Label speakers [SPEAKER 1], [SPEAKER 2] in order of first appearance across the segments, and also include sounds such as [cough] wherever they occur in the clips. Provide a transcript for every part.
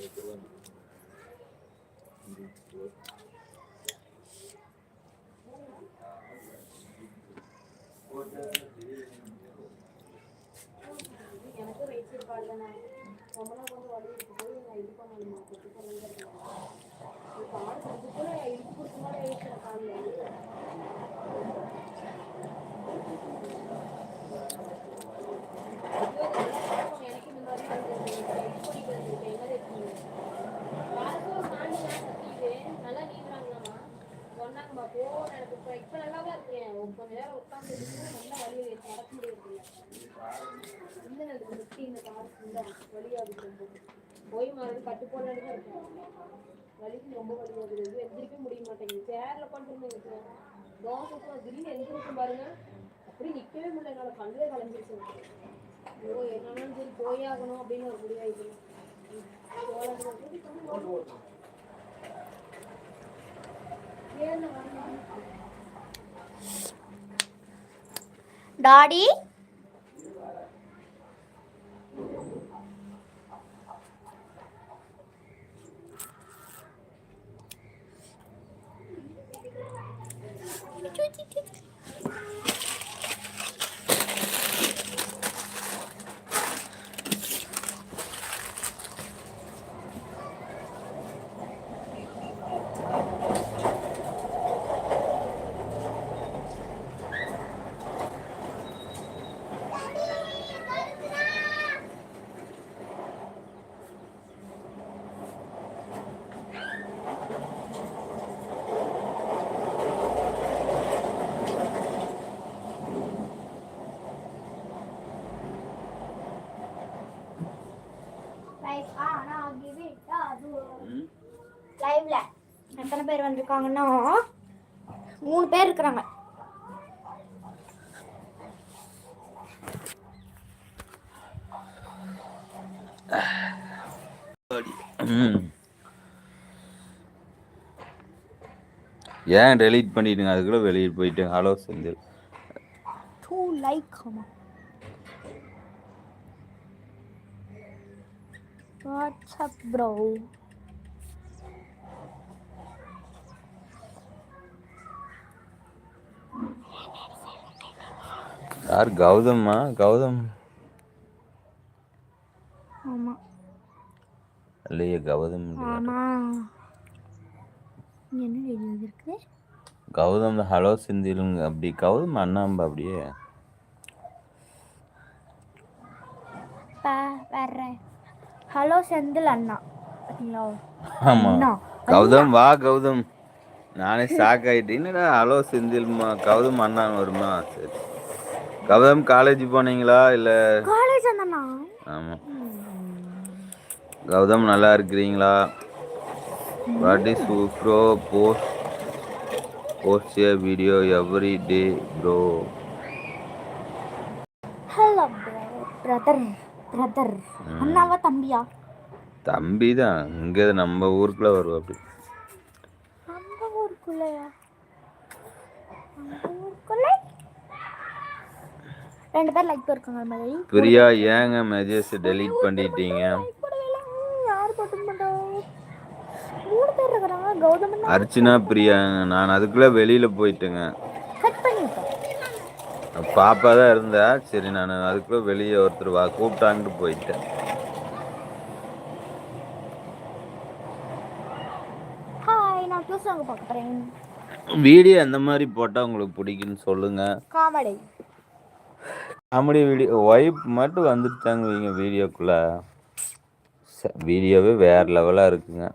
[SPEAKER 1] எனக்கு right side கால் தானே நான் காலில் எனக்கு இந்த மாதிரி வந்து இது பண்ணிட்டு வந்திருக்கேன் என்ன இருக்குங்க யாருக்கும் ஒரு மாண்டிலாம் கட்டிட்டு நல்லா நீங்கிறாங்களாமா சொன்னாங்கம்மா போ எனக்கு இப்போ இப்போ நல்லா தான் இருக்கேன் கொஞ்ச நேரம் உட்காந்து நல்லா இந்த முட்டி இந்த கால் இந்த வலியாகுது ரொம்ப போய் மாறது கட்டு தான் வலிக்கு ரொம்ப வலியாகுது எந்திரிக்க முடிய மாட்டேங்குது சேர்ல உட்காந்துருந்தேங்க தோசை திடீர்னு எந்திரிக்கும் பாருங்க அப்படியே நிற்கவே முடியல என்னால கண்ணிலே கலந்துருச்சு ஐயோ சரி போயே ஆகணும் அப்படின்னு ஒரு முடிவாயிடுச்சு ஏன்னு வரணும்
[SPEAKER 2] டாடி லைவ்ல எத்தனை பேர் வந்திருக்காங்கன்னா மூணு பேர் இருக்கிறாங்க.
[SPEAKER 3] ஏன் டெலீட் பண்ணிட்டுங்க? அதுக்குள்ள வெளியே போயிட்டு ஹலோ செந்தில்.
[SPEAKER 2] டூ லைக் ஆமா வாட்ஸ்அப் ப்ரோ
[SPEAKER 3] யார்? கௌதம்மா கௌதம்.
[SPEAKER 2] ஆமா.
[SPEAKER 3] இல்லையே கௌதம்?
[SPEAKER 2] ஆமா. என்ன எழுதி இருக்கு
[SPEAKER 3] கௌதம் ஹலோ செந்திலுங்க. அப்படி கௌதம் அண்ணாம்பா அப்படியே.
[SPEAKER 2] பா வர்ற ஹலோ செந்தில் அண்ணா.
[SPEAKER 3] ஆமா. கௌதம் வா கௌதம். நானே ஷாக் ஆயிட்டேன். என்னடா ஹலோ செந்தில்மா கௌதம் அண்ணான்னு வருமா? சரி. கௌதம் காலேஜ் போனீங்களா இல்லை?
[SPEAKER 2] காலேஜ் அண்ணா
[SPEAKER 3] ஆமாம் கௌதம் நல்லா இருக்கிறீங்களா? What is bro post post a video every day bro
[SPEAKER 2] hello brother brother அண்ணாவா தம்பியா?
[SPEAKER 3] தம்பி தான் இங்கே நம்ம ஊருக்குள்ள வருவா அப்படி
[SPEAKER 2] நம்ம ஊருக்குள்ளயா? நம்ம ஊருக்குள்ள ரெண்டு பேர் லைக் போயிருக்காங்க மாதிரி.
[SPEAKER 3] பிரியா ஏங்க மெசேஜ் டெலீட் பண்ணிட்டீங்க?
[SPEAKER 2] யார் போட்டு மூணு பேர் இருக்கிறாங்க. கௌதம்
[SPEAKER 3] அர்ச்சனா பிரியா நான் அதுக்குள்ளே வெளியில் போயிட்டேங்க.
[SPEAKER 2] கட் பண்ணிட்டோம்.
[SPEAKER 3] பாப்பா தான் இருந்தா. சரி நான் அதுக்குள்ளே வெளியே ஒருத்தர் வா கூப்பிட்டாங்கட்டு போயிட்டேன்.
[SPEAKER 2] ஹாய் நான்
[SPEAKER 3] வீடியோ எந்த மாதிரி போட்டால் உங்களுக்கு பிடிக்குன்னு சொல்லுங்கள்
[SPEAKER 2] காமெடி
[SPEAKER 3] காமெடி வீடியோ ஒய்ஃப் மட்டும் வந்துட்டாங்க வைங்க வீடியோக்குள்ளே வீடியோவே வேறு லெவலாக இருக்குங்க.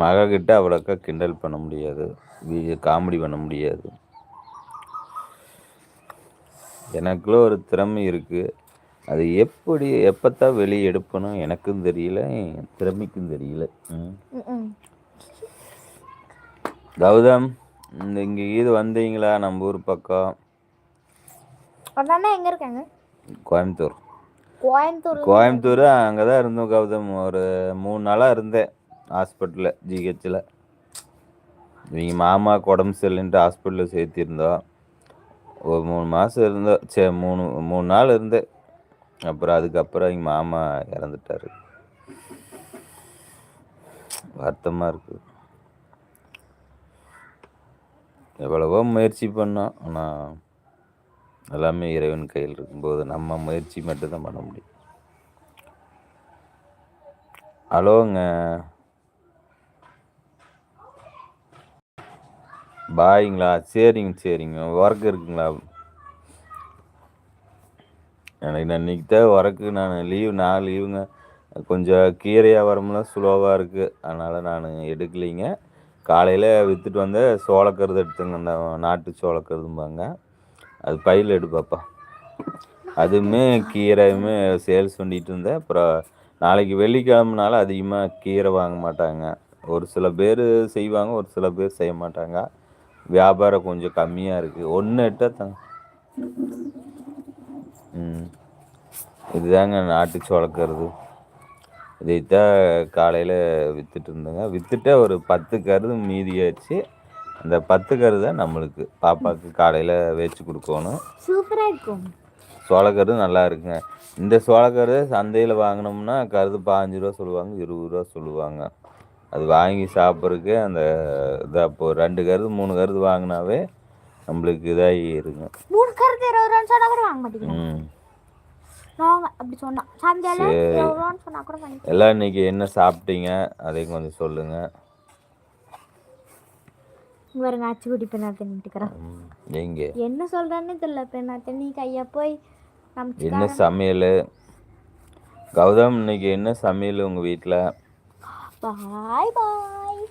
[SPEAKER 3] மகக்கிட்ட அவ்வளோக்கா கிண்டல் பண்ண முடியாது. வீடியோ காமெடி பண்ண முடியாது. எனக்குள்ள ஒரு திறமை இருக்குது அது எப்படி எப்போத்தான் வெளியே எடுப்பணும் எனக்கும் தெரியல என் திறமைக்கும் தெரியல. கௌதம் இந்த இங்கே இது வந்தீங்களா? நம்ம ஊர் பக்கம்.
[SPEAKER 2] அதானே எங்க இருக்காங்க?
[SPEAKER 3] கோயம்புத்தூர்.
[SPEAKER 2] கோயம்புத்தூர்
[SPEAKER 3] கோயம்புத்தூர் அங்கே தான் இருந்தோம் கௌதம். ஒரு மூணு நாளாக இருந்தேன் ஹாஸ்பிட்டலில் ஜிஹெச்சில் இவங்க மாமாவுக்கு உடம்பு சரியில்லைன்ட்டு ஹாஸ்பிட்டலில் சேர்த்திருந்தோம். ஒரு மூணு மாதம் இருந்தோம். சரி மூணு மூணு நாள் இருந்தேன். அப்புறம் அதுக்கப்புறம் எங்கள் மாமா இறந்துட்டாரு. வருத்தமாக இருக்குது எவ்வளவோ முயற்சி பண்ணோம். ஆனால் எல்லாமே இறைவன் கையில் இருக்கும்போது நம்ம முயற்சி மட்டும்தான் பண்ண முடியும். ஹலோங்க பாய்ங்களா? சரிங்க சரிங்க. ஒர்க் இருக்குங்களா? எனக்கு நான் இன்னைக்கு தான் ஒர்க்கு நான் லீவ் நான் லீவுங்க கொஞ்சம் கீரை வியாபாரம்லாம் ஸ்லோவாக இருக்குது அதனால் நான் எடுக்கலைங்க. காலையில் விற்றுட்டு வந்து சோளக்கருது எடுத்துங்க அந்த நாட்டு சோளக்கருதும்பாங்க. அது பையில் எடுப்பாப்பா அதுவுமே கீரையுமே சேல்ஸ் பண்ணிட்டு இருந்தேன். அப்புறம் நாளைக்கு வெள்ளிக்கிழமைனால அதிகமாக கீரை வாங்க மாட்டாங்க. ஒரு சில பேர் செய்வாங்க ஒரு சில பேர் செய்ய மாட்டாங்க. வியாபாரம் கொஞ்சம் கம்மியாக இருக்குது ஒன்று எட்டால் தாங்க ம். இதுதாங்க நாட்டு சுழக்கிறது இதைத்தான் காலையில் விற்றுட்டு இருந்தேங்க. விற்றுட்டு ஒரு பத்து கருது மீதியாச்சு அந்த பத்து கருதை நம்மளுக்கு பாப்பாவுக்கு காலையில் வச்சு கொடுக்கணும்.
[SPEAKER 2] சூப்பராக இருக்கும்
[SPEAKER 3] சோளக்கருது நல்லா இருக்குங்க இந்த சோளக்கருது சந்தையில் வாங்கினோம்னா கருது பாஞ்சு ரூபா சொல்லுவாங்க இருபது ரூபா சொல்லுவாங்க. அது வாங்கி சாப்பிட்றதுக்கு அந்த இதாக இப்போ ரெண்டு கருது மூணு கருது வாங்கினாவே நம்மளுக்கு இதாகி இருங்க
[SPEAKER 2] மூணு கருத்து இருபது ரூபான்னு சொன்னா கூட வாங்க மாட்டீங்க
[SPEAKER 3] ம்.
[SPEAKER 2] நாங்க அப்படி சொன்னா. சந்தையில
[SPEAKER 3] சரி.
[SPEAKER 2] இருபது ரூபான்னு சொன்னா கூட வாங்கி
[SPEAKER 3] எல்லாம் இன்னைக்கு என்ன சாப்பிட்டீங்க? அதையும் கொஞ்சம் சொல்லுங்கள்
[SPEAKER 2] பாருங்க அச்சு குட்டி பெண்ணா தின்னுட்டுக்கிறேன்
[SPEAKER 3] எங்கே?
[SPEAKER 2] என்ன சொல்றேன்னு தெரியல பெண்ணா நீ கையா போய்
[SPEAKER 3] என்ன சமையல்? கௌதம் இன்னைக்கு என்ன சமையல் உங்கள் வீட்டில்
[SPEAKER 2] பாய் பாய்.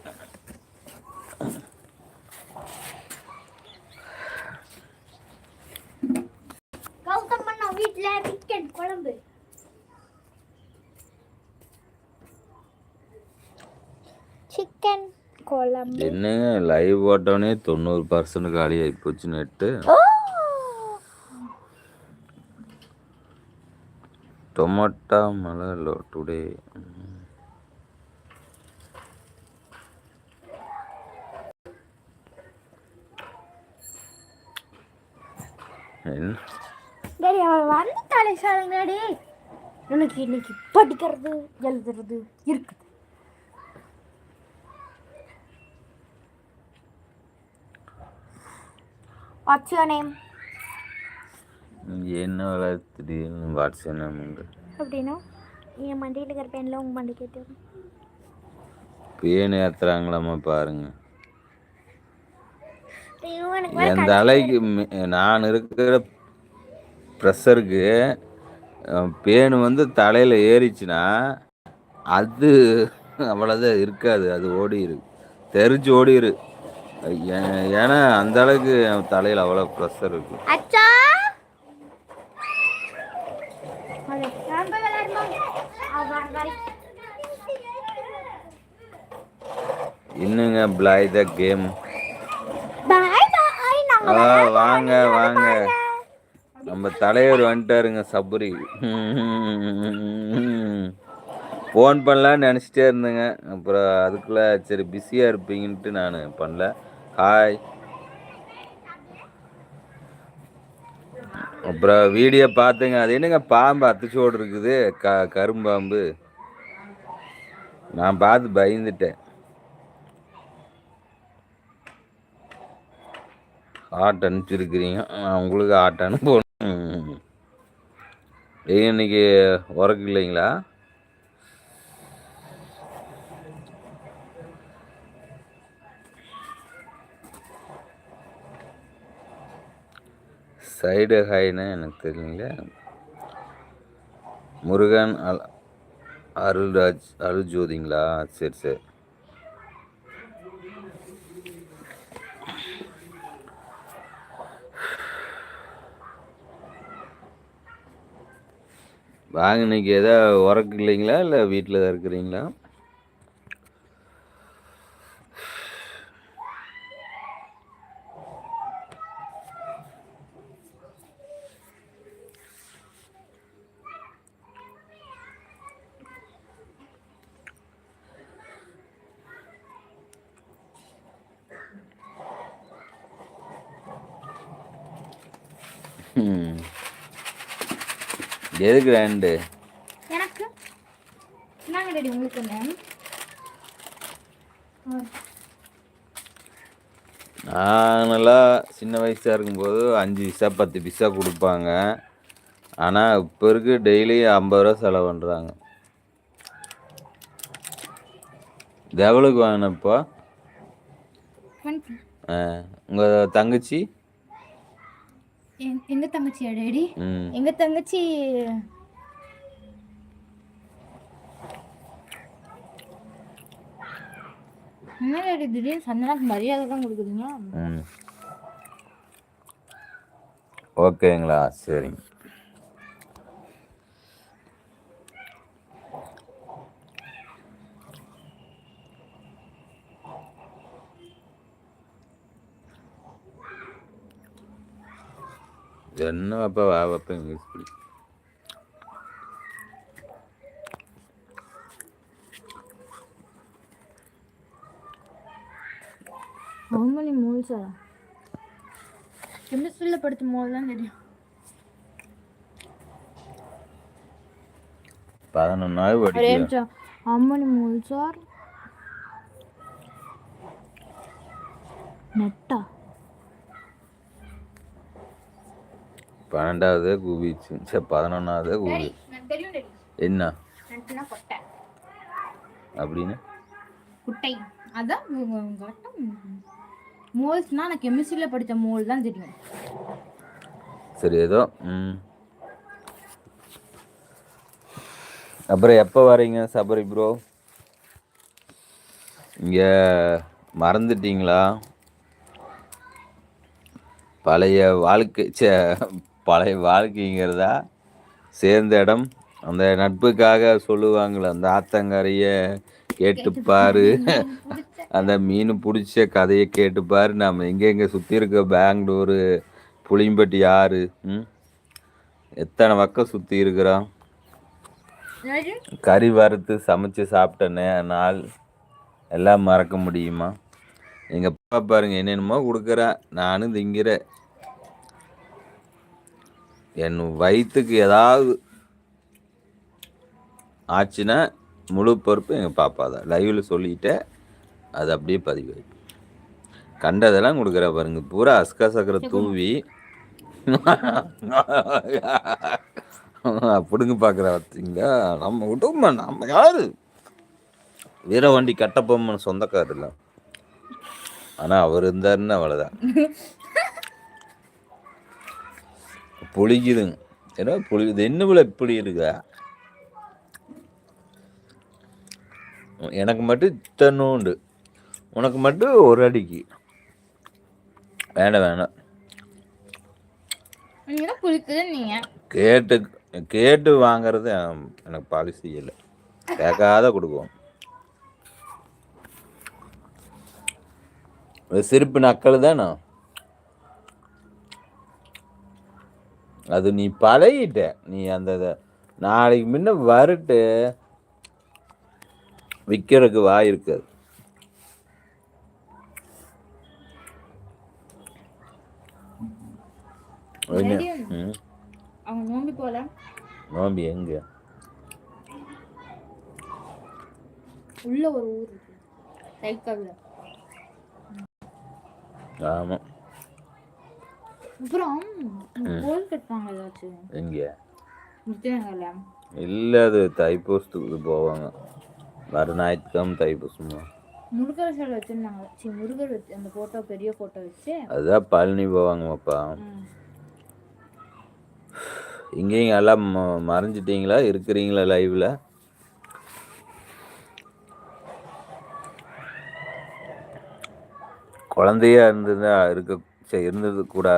[SPEAKER 2] கௌதம் அண்ணா வீட்ல சிக்கன் குழம்பு. சிக்கன் குழம்பு.
[SPEAKER 3] என்னங்க லைவ் போட்டோடனே தொண்ணூறு பர்சன்ட் காலி ஆகி போச்சு நெட்டு! டொமேட்டோ மழை லோ டுடே
[SPEAKER 2] டேடி அவன் டேடி எனக்கு இன்னைக்கு படிக்கிறது எழுதுறது இருக்குது. வாட்ஸ் யுவர் நேம்
[SPEAKER 3] என்ன திடீர்னு வாட்ஸ்அப் நம்ம
[SPEAKER 2] அப்படின்னா என் மண்டியில் இருக்கிற பெண்ணில் உங்கள் மண்டி கேட்டு
[SPEAKER 3] பேன் ஏற்றுறாங்களாம்மா பாருங்க. என் தலைக்கு நான் இருக்கிற ப்ரெஷருக்கு பேன் வந்து தலையில் ஏறிச்சுன்னா அது அவ்வளோதான் இருக்காது அது ஓடிரு தெரிஞ்சு ஓடிரு ஏ- ஏன்னா அந்த அளவுக்கு என் தலையில் அவ்வளோ ப்ரெஷர் இருக்கு.
[SPEAKER 2] அச்சா!
[SPEAKER 3] இன்னுங்க பிளாய் த கேம் வாங்க வாங்க. நம்ம தலைவர் வந்துட்டாருங்க சபரி. ஃபோன் பண்ணலான்னு நினச்சிட்டே இருந்தேங்க. அப்புறம் அதுக்குள்ளே சரி பிஸியாக இருப்பீங்கன்ட்டு நான் பண்ணல. ஹாய் அப்புறம் வீடியோ பார்த்துங்க அது என்னங்க பாம்பு அத்திச்சோடு இருக்குது க கரும்பாம்பு. நான் பார்த்து பயந்துட்டேன். ஆட் அனுப்பிச்சிருக்கிறீங்க. நான் உங்களுக்கு ஆட்டை அனுப்பணும். இன்னைக்கு ஒர்க் இல்லைங்களா? சைடு ஹாய்னா எனக்கு தெரியல முருகன் அல் அருள்ராஜ் அருள் ஜோதிங்களா சரி சரி. வாங்க இன்னைக்கு எதாவது ஒர்க் இல்லைங்களா? இல்லை வீட்டில் தான் இருக்கிறீங்களா? எதுக்கு ரெண்டு
[SPEAKER 2] எனக்கு. என்னங்க டேடி உங்களுக்கு
[SPEAKER 3] நானெல்லாம் சின்ன வயசாக இருக்கும்போது அஞ்சு பைசா பத்து பைசா கொடுப்பாங்க. ஆனால் இப்போ இருக்கு டெய்லி ஐம்பது ரூபா செலவு பண்ணுறாங்க எவ்வளோக்கு வாங்கினப்போ உங்கள் தங்கச்சி?
[SPEAKER 4] எங்க- தங்கச்சியா டேடி? எங்க தங்கச்சி? என்ன டேடி திடீர்னு சந்தனாக்கு மரியாதை தான் கொடுக்குறீங்க
[SPEAKER 3] ஓகேங்களா சரிங்க. என்ன வைப்ப வா வைப்ப இங்கிலீஷ் படி
[SPEAKER 4] moles are? கெமிஸ்ட்ரியில் படித்த மோல் தான் தெரியும்
[SPEAKER 3] பதினொன்னாவது படிக்கிறேன்
[SPEAKER 4] moles are? நெட்டா
[SPEAKER 3] பன்னெண்டாவது குவிச்சு சரி பதினொன்றாவது
[SPEAKER 4] டேடி
[SPEAKER 3] என்ன? அப்படின்னு?
[SPEAKER 4] குட்டை. அதான் மோல்ஸ்னா நான் கெமிஸ்ட்ரியில் படித்த மோல் தான் தெரியும்.
[SPEAKER 3] சரி ஏதோ ம். அப்புறம் எப்போ வரீங்க சபரி ப்ரோ இங்கே மறந்துட்டீங்களா? பழைய வாழ்க்கை பழைய வாழ்க்கைங்கிறதா சேர்ந்த இடம். அந்த நட்புக்காக சொல்லுவாங்களே அந்த ஆத்தங்கரைய கேட்டுப்பாரு. அந்த மீன் பிடிச்ச கதையை கேட்டுப்பாரு. நம்ம எங்கெங்கே சுற்றி இருக்க பெங்களூரு புளியம்பட்டி ஆறு ம்? எத்தனை பக்கம் சுற்றி இருக்கிறோம்? கறி வறுத்து சமைச்சு சாப்பிட்டேன்னே நாள் எல்லாம் மறக்க முடியுமா? எங்கள் அப்பா பாருங்க என்னென்னமோ கொடுக்குறேன். நானும் திங்கிறேன். என் வயிற்றுக்கு ஏதாவது ஆச்சுன்னா முழு பொறுப்பு எங்கள் பாப்பா தான். லைவில் சொல்லிட்டேன் அது அப்படியே பதிவு கண்டதெல்லாம் கொடுக்குற பாருங்க. பூரா அஸ்கா சக்கரை தூவி. பிடுங்க பார்க்குற பார்த்தீங்களா நம்ம குடும்பம் நம்ம யாரு? வீரவண்டி கட்டபொம்மன் சொந்தக்காரர் இல்லை ஆனால் அவர் இருந்தாருன்னு அவ்வளோதான் [laughs] புளிக்குதுங்க ஏன்னா புளிக்குது என்ன விட இப்படி இருக்கா? எனக்கு மட்டும் இத்தனோண்டு. உனக்கு மட்டும் ஒரு அடிக்கு. வேண்டாம் வேணாம் கேட்டு கேட்டு வாங்குறது எனக்கு பாலிசி இல்லை. கேட்காத கொடுக்குவோம் இது சிரிப்பு நக்கல் தானே? அது நீ பழகிட்ட. நீ அந்த நாளைக்கு முன்ன வரட்டு விற்கிறதுக்கு வாய் இருக்காது.
[SPEAKER 4] நோம்பி
[SPEAKER 3] எங்க?
[SPEAKER 4] உள்ள ஒரு ஊர் இருக்கு. தைக்காவில்
[SPEAKER 3] ஆமா.
[SPEAKER 4] அப்புறம் கோல் கட்டுவாங்க ஏதாச்சும்.
[SPEAKER 3] எங்க?
[SPEAKER 4] முத்தினங்கல்ல
[SPEAKER 3] இல்லை அது தைப்பூசத்துக்கு போவாங்க. வர ஞாயிற்றுக்கிழமை தைப்பூசமா.
[SPEAKER 4] முருகர் சிலை வச்சிருந்தாங்க. சரி முருகர் வச்சு அந்த போட்டோ பெரிய போட்டோ வச்சு.
[SPEAKER 3] அதுதான் பழனி போவாங்கம்மாப்பா.
[SPEAKER 4] ம்,
[SPEAKER 3] இங்கேயும் எல்லாம் மறைஞ்சிட்டீங்களா? இருக்கிறீங்களா லைவ்ல குழந்தையா இருந்ததா இருக்க சரி இருந்தது கூடாது.